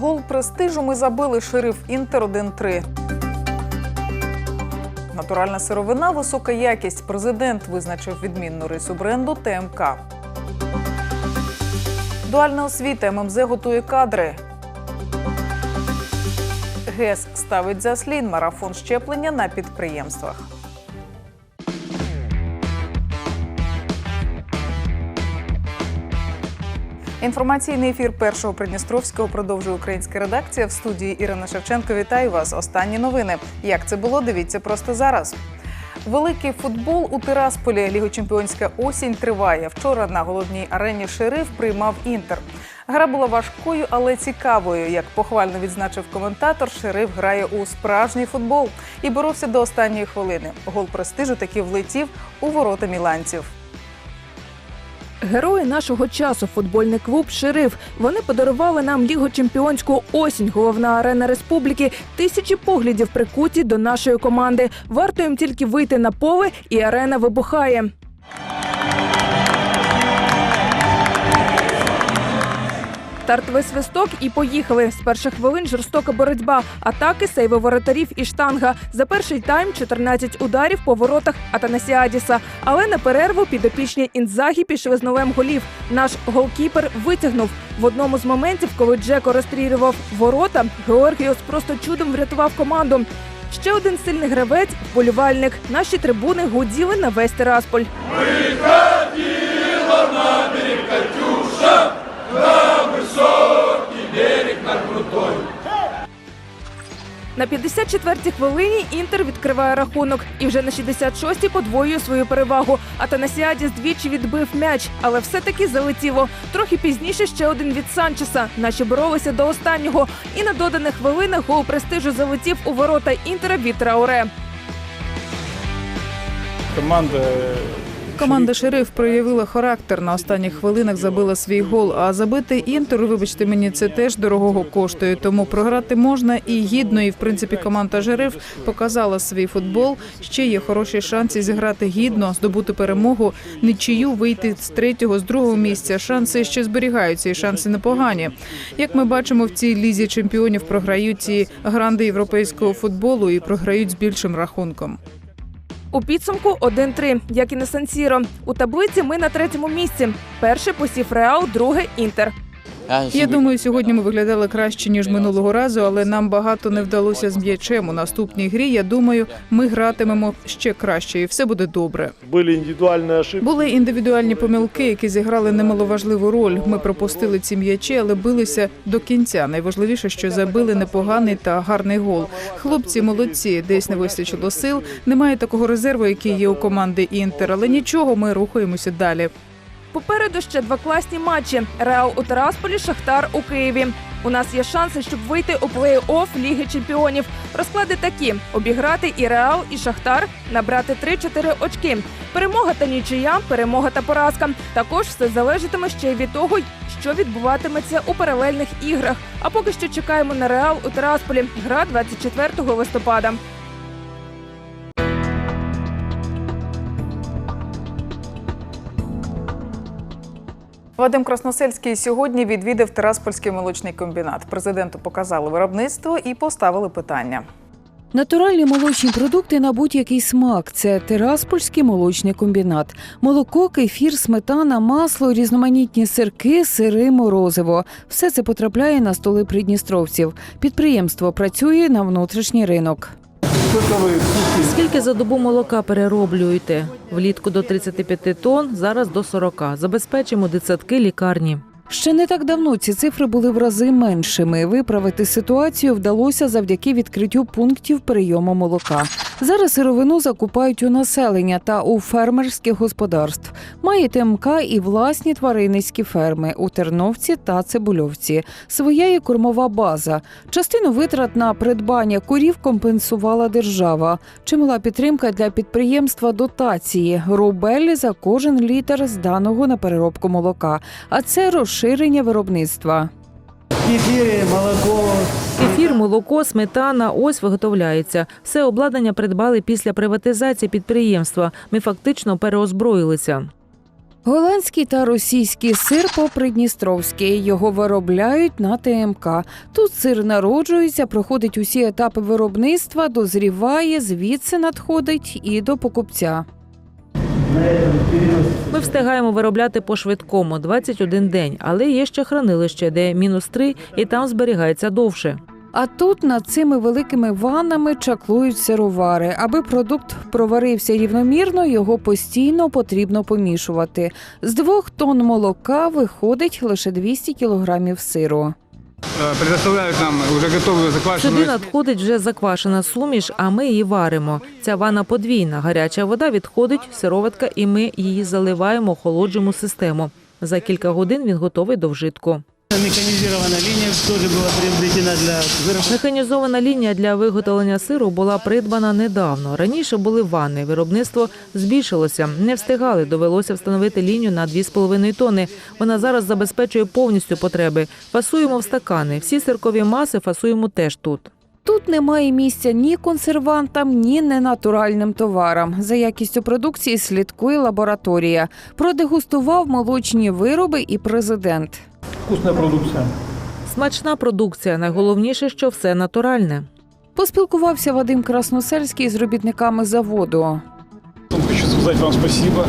Гол престижу ми забили шериф Інтер 1-3. Натуральна сировина, висока якість. Президент визначив відмінну рису бренду ТМК. Дуальна освіта ММЗ готує кадри. ГЕС ставить заслін марафон щеплення на підприємствах. Інформаційний ефір першого Придністровського продовжує українська редакція в студії Ірина Шевченко. Вітаю вас. Останні новини. Як це було? Дивіться просто зараз. Великий футбол у Тирасполі. Лігочемпіонська осінь триває. Вчора на головній арені шериф приймав інтер. Гра була важкою, але цікавою. Як похвально відзначив коментатор, шериф грає у справжній футбол і боровся до останньої хвилини. Гол престижу таки влетів у ворота міланців. Герої нашого часу футбольний клуб Шериф. Вони подарували нам лігу чемпіонську осінь. Головна арена республіки. Тисячі поглядів прикуті до нашої команди. Варто їм тільки вийти на поле, і арена вибухає. Стартовий свисток і поїхали. З перших хвилин жорстока боротьба, атаки, сейви воротарів і штанга. За перший тайм 14 ударів по воротах Атанасіадіса. Але на перерву підопічні Інзагі пішли з новим голів. Наш голкіпер витягнув в одному з моментів, коли Джеко розстрілював ворота. Георгіос просто чудом врятував команду. Ще один сильний гравець вболівальник. Наші трибуни гуділи на весь Тирасполь. На 54-й хвилині Інтер відкриває рахунок і вже на 66-й подвоює свою перевагу. Атанасіадіс двічі відбив м'яч, але все-таки залетіло. Трохи пізніше ще один від Санчеса. Наші боролися до останнього. І на доданих хвилинах гол престижу залетів у ворота Інтера від Трауре. Команда Команда шериф проявила характер на останніх хвилинах, забила свій гол. А забити інтер, вибачте мені, це теж дорогого коштує. Тому програти можна і гідно. І в принципі команда шериф показала свій футбол. Ще є хороші шанси зіграти гідно, здобути перемогу, нічию вийти з третього, з другого місця. Шанси ще зберігаються, і шанси непогані. Як ми бачимо, в цій лізі чемпіонів програють ці гранди європейського футболу і програють з більшим рахунком. У підсумку 1-3, як і на Сан-Сіро. У таблиці ми на третьому місці. Перший посів Реал, друге Інтер. Я думаю, сьогодні ми виглядали краще ніж минулого разу, але нам багато не вдалося з м'ячем. У наступній грі я думаю, ми гратимемо ще краще, і все буде добре. были индивидуальные ошибки. Були індивідуальні помилки, які зіграли немаловажливу роль. Ми пропустили ці м'ячі, але билися до кінця. Найважливіше, що забили непоганий та гарний гол. Хлопці молодці, десь не вистачило сил. Немає такого резерву, який є у команди Інтер. Але нічого, ми рухаємося далі. Попереду ще два класні матчі: Реал у Тарасполі, Шахтар у Києві. У нас є шанси, щоб вийти у плей-офф Ліги Чемпіонів. Розклади такі: обіграти і Реал, і Шахтар, набрати 3-4 очки. Перемога та нічия, перемога та поразка. Також все залежатиме ще й від того, що відбуватиметься у паралельних іграх. А поки що чекаємо на Реал у Тарасполі. Гра 24 листопада. Вадим Красносельський сьогодні відвідав Тираспольський молочний комбінат. Президенту показали виробництво і поставили питання. Натуральні молочні продукти на будь-який смак. Це Тираспольський молочний комбінат. Молоко, кефір, сметана, масло, різноманітні сирки, сири, морозиво. Все це потрапляє на столи придністровців. Підприємство працює на внутрішній ринок. Скільки за добу молока перероблюєте? Влітку до 35 тонн, зараз до 40. Забезпечимо дитсадки, лікарні. Ще не так давно ці цифри були в рази меншими. Виправити ситуацію вдалося завдяки відкриттю пунктів прийому молока. Зараз сировину закупають у населення та у фермерських господарств. Має ТМК і власні тваринницькі ферми у Терновці та Цибульовці. Своя є кормова база. Частину витрат на придбання курів компенсувала держава. Чимала підтримка для підприємства дотації рубель за кожен літр зданого на переробку молока. А це розширення виробництва. кефире, молоко. Кефір, молоко, сметана ось виготовляється. Все обладнання придбали після приватизації підприємства. Ми фактично переозброїлися. Голландський та російський сир по-придністровськи. Його виробляють на ТМК. Тут сир народжується, проходить усі етапи виробництва, дозріває, звідси надходить і до покупця. Ми встигаємо виробляти по швидкому 21 день, але є ще хранилище, де мінус 3, і там зберігається довше. А тут над цими великими ваннами чаклують сировари. Аби продукт проварився рівномірно, його постійно потрібно помішувати. З двох тонн молока виходить лише 200 кілограмів сиру. Э, предоставляют нам вже готову заквашену. Сюди надходить вже заквашена суміш, а ми її варимо. Ця ванна подвійна. Гаряча вода відходить, сироватка, і ми її заливаємо, охолоджуємо систему. За кілька годин він готовий до вжитку. Механизированная линия тоже была приобретена для. Механізована лінія для виготовлення сиру була придбана недавно. Раніше були ванни. Виробництво збільшилося. Не встигали. Довелося встановити лінію на 2,5 тонни. Вона зараз забезпечує повністю потреби. Фасуємо в стакани. Всі сиркові маси фасуємо теж тут. Тут немає місця ні консервантам, ні ненатуральним товарам. За якістю продукції слідкує лабораторія. Продегустував молочні вироби і президент. Вкусная продукция. Смачна продукція. Найголовніше, що все натуральне. Поспілкувався Вадим Красносельський з робітниками заводу. Хочу сказати вам спасибо.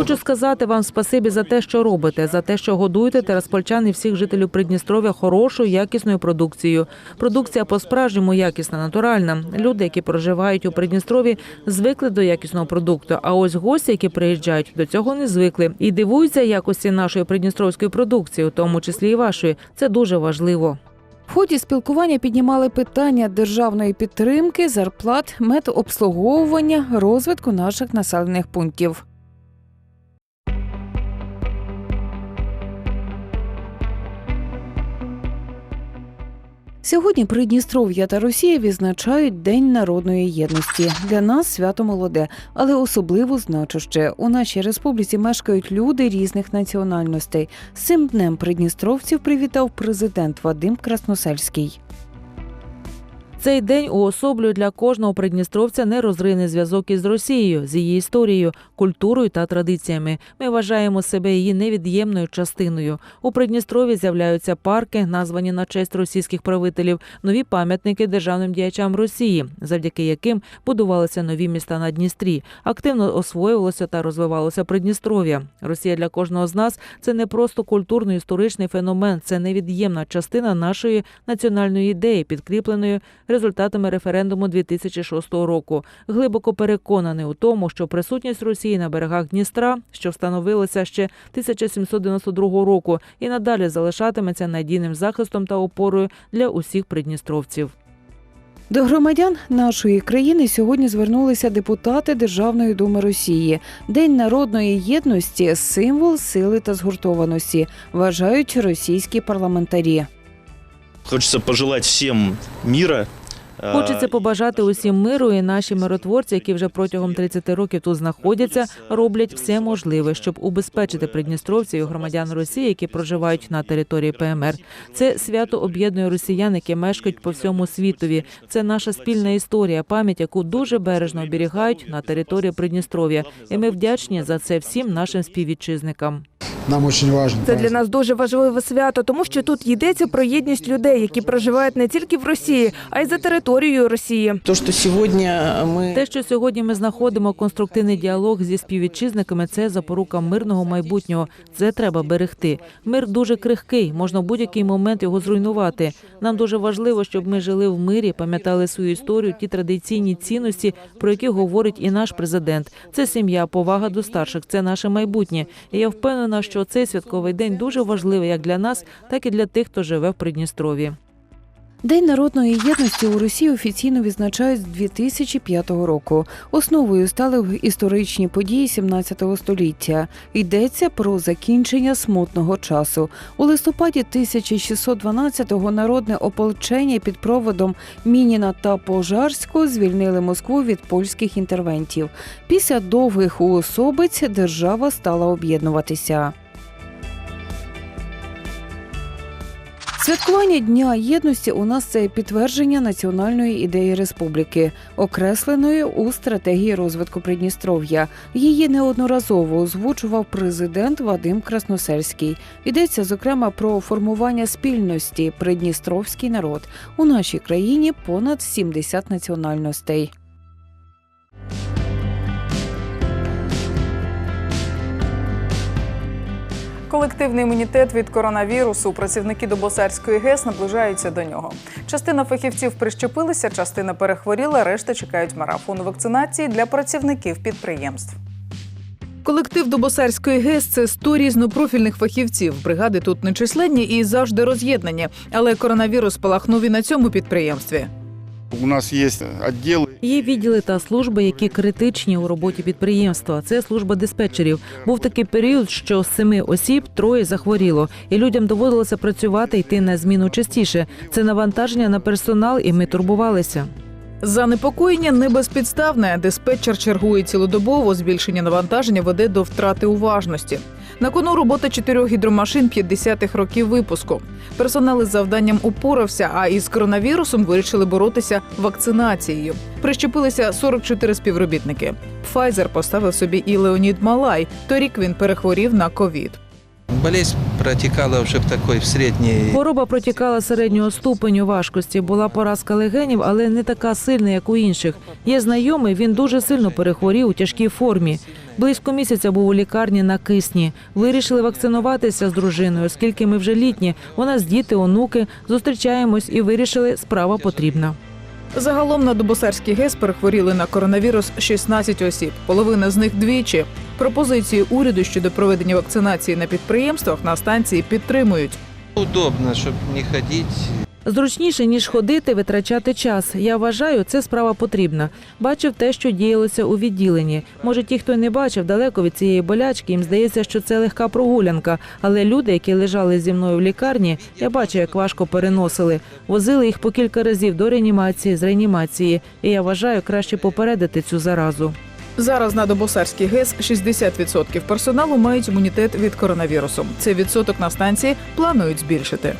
Хочу сказати вам спасибі за те, що робите, за те, що годуєте тераспольчан і всіх жителів Придністров'я хорошою якісною продукцією. Продукція по-справжньому якісна, натуральна. Люди, які проживають у Придністрові, звикли до якісного продукту. А ось гості, які приїжджають, до цього не звикли і дивуються якості нашої придністровської продукції, у тому числі і вашої. Це дуже важливо. В ході спілкування піднімали питання державної підтримки, зарплат, медобслуговування, розвитку наших населених пунктів. Сьогодні Придністров'я та Росія відзначають День народної єдності. Для нас свято молоде, але особливо значуще. У нашій республіці мешкають люди різних національностей. З цим днем придністровців привітав президент Вадим Красносельський. Цей день уособлює для кожного придністровця нерозривний зв'язок із Росією, з її історією, культурою та традиціями. Ми вважаємо себе її невід'ємною частиною. У Придністрові з'являються парки, названі на честь російських правителів, нові пам'ятники державним діячам Росії, завдяки яким будувалися нові міста на Дністрі. Активно освоювалося та розвивалося Придністров'я. Росія для кожного з нас це не просто культурно-історичний феномен, це невід'ємна частина нашої національної ідеї, підкріпленої результатами референдуму 2006 року. Глибоко переконаний у тому, що присутність Росії на берегах Дністра, що встановилася ще 1792 року, і надалі залишатиметься надійним захистом та опорою для усіх придністровців. До громадян нашої країни сьогодні звернулися депутати Державної думи Росії. День народної єдності символ сили та згуртованості, вважають російські парламентарі. Хочется пожелать всем мира. Хочеться побажати усім миру, і наші миротворці, які вже протягом 30 років тут знаходяться, роблять все можливе, щоб убезпечити придністровців і громадян Росії, які проживають на території ПМР. Це свято об'єднує росіян, які мешкають по всьому світові. Це наша спільна історія, пам'ять, яку дуже бережно оберігають на території Придністров'я. І ми вдячні за це всім нашим співвітчизникам. Нам очень важно. Це для нас дуже важливе свято, тому що тут йдеться про єдність людей, які проживають не тільки в Росії, а й за територією Росії. То, что сегодня мы Те, що сьогодні ми знаходимо конструктивний діалог зі співвітчизниками, це запорука мирного майбутнього. Це треба берегти. Мир дуже крихкий, можна в будь-який момент його зруйнувати. Нам дуже важливо, щоб ми жили в мирі, пам'ятали свою історію, ті традиційні цінності, про які говорить і наш президент. Це сім'я, повага до старших, це наше майбутнє. І я впевнена, що цей святковий день дуже важливий як для нас, так і для тих, хто живе в Придністров'ї. День народної єдності у Росії офіційно відзначають з 2005 року. Основою стали історичні події 17 століття. Йдеться про закінчення смутного часу. У листопаді 1612-го народне ополчення під проводом Мініна та Пожарського звільнили Москву від польських інтервентів. Після довгих уособиць держава стала об'єднуватися. Святкування Дня єдності у нас це підтвердження національної ідеї республіки, окресленої у стратегії розвитку Придністров'я. Її неодноразово озвучував президент Вадим Красносельський. Йдеться зокрема про формування спільності Придністровський народ. У нашій країні понад 70 національностей. Колективний імунітет від коронавірусу. Працівники Добосарської ГЕС наближаються до нього. Частина фахівців прищепилися, частина перехворіла, решта чекають марафону вакцинації для працівників підприємств. Колектив Добосарської ГЕС це 100 різнопрофільних фахівців. Бригади тут нечисленні і завжди роз'єднані. Але коронавірус спалахнув і на цьому підприємстві. У нас есть отделы Є відділи та служби, які критичні у роботі підприємства. Це служба диспетчерів. Був такий період, що з семи осіб троє захворіло, і людям доводилося працювати йти на зміну частіше. Це навантаження на персонал, і ми турбувалися. Занепокоєння не безпідставне. Диспетчер чергує цілодобово. Збільшення навантаження веде до втрати уважності. На кону робота чотирьох гідромашин 50-х років випуску. Персонал із завданням упорався, а із коронавірусом вирішили боротися вакцинацією. Прищепилися 44 співробітники. Pfizer поставив собі і Леонід Малай. Торік він перехворів на ковід. Болезнь протекала вже в такой в середній. Хвороба протікала середнього ступеню важкості. Була поразка легенів, але не така сильна, як у інших. Є знайомий, він дуже сильно перехворів у тяжкій формі. Близько місяця був у лікарні на кисні. Вирішили вакцинуватися з дружиною, оскільки ми вже літні. У нас діти, онуки. Зустрічаємось і вирішили, справа потрібна. Загалом на Дубосарській ГЕС перехворіли на коронавірус 16 осіб. Половина з них двічі. Пропозиції уряду щодо проведення вакцинації на підприємствах на станції підтримують. Удобно, щоб не ходити. Зручніше ніж ходити, витрачати час. Я вважаю, це справа потрібна. Бачив те, що діялося у відділенні. Може, ті, хто не бачив далеко від цієї болячки, їм здається, що це легка прогулянка. Але люди, які лежали зі мною в лікарні, я бачу, як важко переносили. Возили їх по кілька разів до реанімації, з реанімації. І я вважаю, краще попередити цю заразу. Зараз на Добосарській ГЕС 60% персоналу мають імунітет від коронавірусу. Цей відсоток на станції планують збільшити.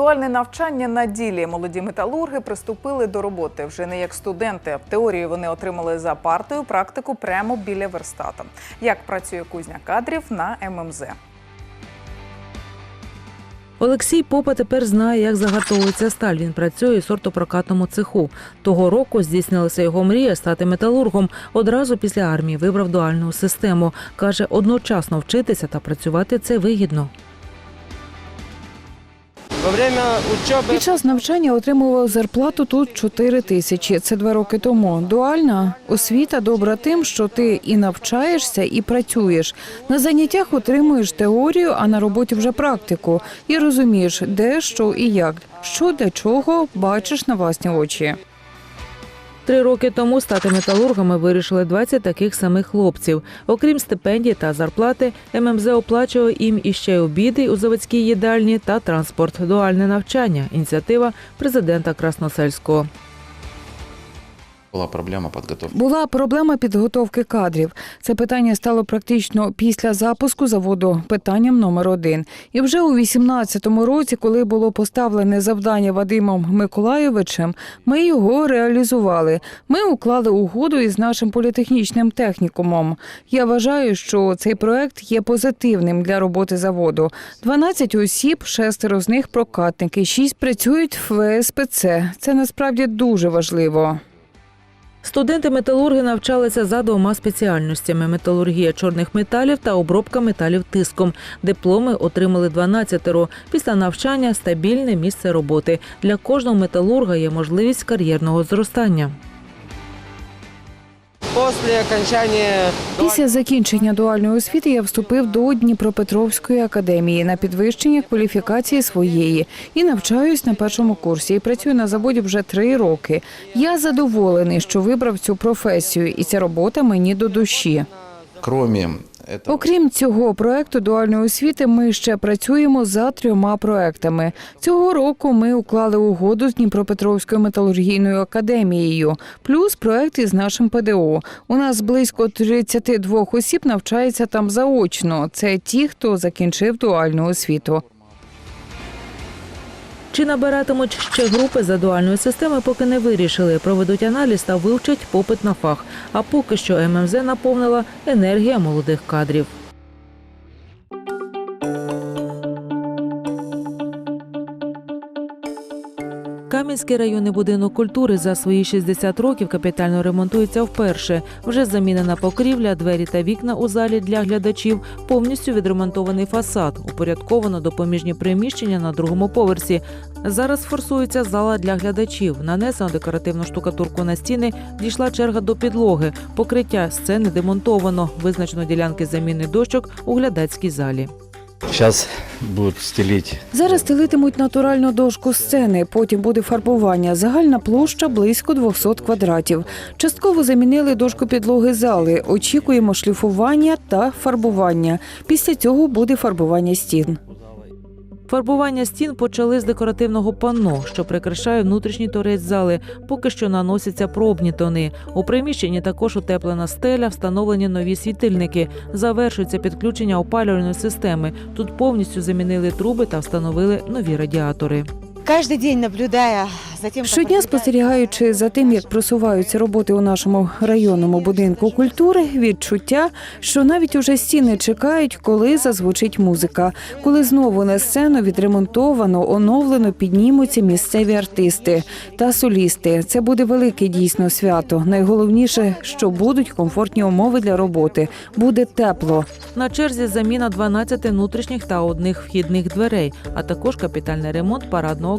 Дуальне навчання на ділі молоді металурги приступили до роботи вже не як студенти. Теорію вони отримали за партою, практику прямо біля верстата. Як працює кузня кадрів на ММЗ. Олексій Попа тепер знає, як загартовується сталь. Він працює у сортопрокатному цеху. Того року здійснилася його мрія стати металургом. Одразу після армії вибрав дуальну систему. Каже, одночасно вчитися та працювати це вигідно. Під час навчання отримував зарплату тут 4 тисячі. Це два роки тому. Дуальна освіта добра тим, що ти і навчаєшся, і працюєш. На заняттях отримуєш теорію, а на роботі вже практику. І розумієш, де, що і як, що для чого бачиш на власні очі. Три роки тому стати металургами вирішили 20 таких самих хлопців. Окрім стипендій та зарплати, ММЗ оплачував їм іще обіди у заводській їдальні та транспорт. Дуальне навчання. Ініціатива президента Красносельського. Була проблема підготовки. Була проблема підготовки кадрів. Це питання стало практично після запуску заводу питанням номер один. І вже у 18-му році, коли було поставлене завдання Вадимом Миколайовичем, ми його реалізували. Ми уклали угоду із нашим політехнічним технікумом. Я вважаю, що цей проект є позитивним для роботи заводу. 12 осіб, шестеро з них прокатники, шість працюють в ВСПЦ. Це насправді дуже важливо. Студенти-металурги навчалися за двома спеціальностями: металургія чорних металів та обробка металів тиском. Дипломи отримали 12-ро. Після навчання стабільне місце роботи. Для кожного металурга є можливість кар'єрного зростання. Після закінчення дуальної освіти я вступив до Дніпропетровської академії на підвищення кваліфікації своєї і навчаюсь на першому курсі. І працюю на заводі вже три роки. Я задоволений, що вибрав цю професію, і ця робота мені до душі. Кроме Окрім цього проекту дуальної освіти, ми ще працюємо за трьома проектами. Цього року ми уклали угоду з Дніпропетровською металургійною академією, плюс проект із нашим ПДО. У нас близько 32 осіб навчається там заочно. Це ті, хто закінчив дуальну освіту. Чи набиратимуть ще групи за дуальною системою, поки не вирішили. Проведуть аналіз та вивчать попит на фах. А поки що ММЗ наповнила енергія молодих кадрів. Кам'янський районний будинок культури за свої 60 років капітально ремонтується вперше. Вже замінена покрівля, двері та вікна у залі для глядачів, повністю відремонтований фасад, упорядковано допоміжні приміщення на другому поверсі. Зараз форсується зала для глядачів. Нанесено декоративну штукатурку на стіни. Дійшла черга до підлоги. Покриття сцени демонтовано. Визначено ділянки заміни дощок у глядацькій залі. Сейчас будуть стелити. Зараз стелитимуть натуральну дошку сцени, потім буде фарбування. Загальна площа близько 200 квадратів. Частково замінили дошку підлоги зали. Очікуємо шліфування та фарбування. Після цього буде фарбування стін. Фарбування стін почали з декоративного панно, що прикрашає внутрішній торець зали. Поки що наносяться пробні тони. У приміщенні також утеплена стеля, встановлені нові світильники. Завершується підключення опалювальної системи. Тут повністю замінили труби та встановили нові радіатори. Каждый день наблюдая за Щодня спостерігаючи за тим, як просуваються роботи у нашому районному будинку культури, відчуття, що навіть уже стіни чекають, коли зазвучить музика, коли знову на сцену відремонтовано, оновлено піднімуться місцеві артисти та солісти. Це буде велике дійсно свято. Найголовніше, що будуть комфортні умови для роботи, буде тепло. На черзі заміна 12 внутрішніх та одних вхідних дверей, а також капітальний ремонт парадного